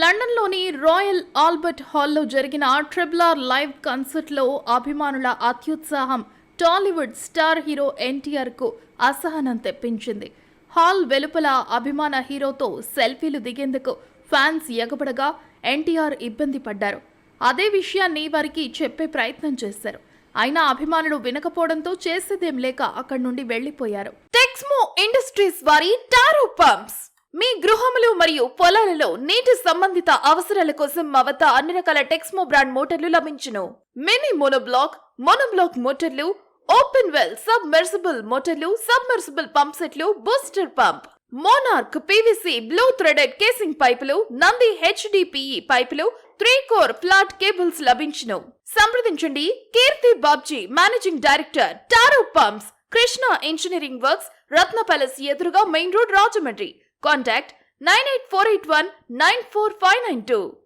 లండన్లోని royal Albert హాల్లో జరిగిన ట్రిబ్లార్ ఆర్ లైవ్ కన్సర్ట్లో అభిమానుల అత్యుత్సాహం టాలీవుడ్ స్టార్ హీరో ఎన్టీఆర్కు అసహనం తెప్పించింది. హాల్ వెలుపల అభిమాన హీరోతో సెల్ఫీలు దిగేందుకు ఫ్యాన్స్ ఎగబడగా ఎన్టీఆర్ ఇబ్బంది పడ్డారు. అదే విషయాన్ని వారికి చెప్పే ప్రయత్నం చేశారు. అయినా అభిమానులు వినకపోవడంతో చేసేదేం లేక అక్కడి నుండి వెళ్ళిపోయారు టెక్స్మో ఇండస్ట్రీస్ వారి టారో పంప్స్. మీ గృహములు మరియు పొలాలలో నీటి సంబంధిత అవసరాల కోసం మా వద్ద అన్ని రకాల టెక్స్మో బ్రాండ్ మోటార్లు లభించును. మినీ మోనోబ్లాక్ మోనోబ్లాక్ మోటార్లు ఓపెన్ వెల్ సబ్మెర్సిబుల్ మోటార్లు సబ్మెర్సిబుల్ పంప్ సెట్లు booster pump monarch PVC blue threaded casing పైపులు నంది హెచ్డిపిఈ పైపులు త్రీ కోర్ ఫ్లాట్ కేబుల్స్ లభించును. సంప్రదించండి Keerthi Babji managing director Taro pumps Krishna engineering works Ratna palace ఎదురుగా main road Rajahmundry. Contact 98481 94592.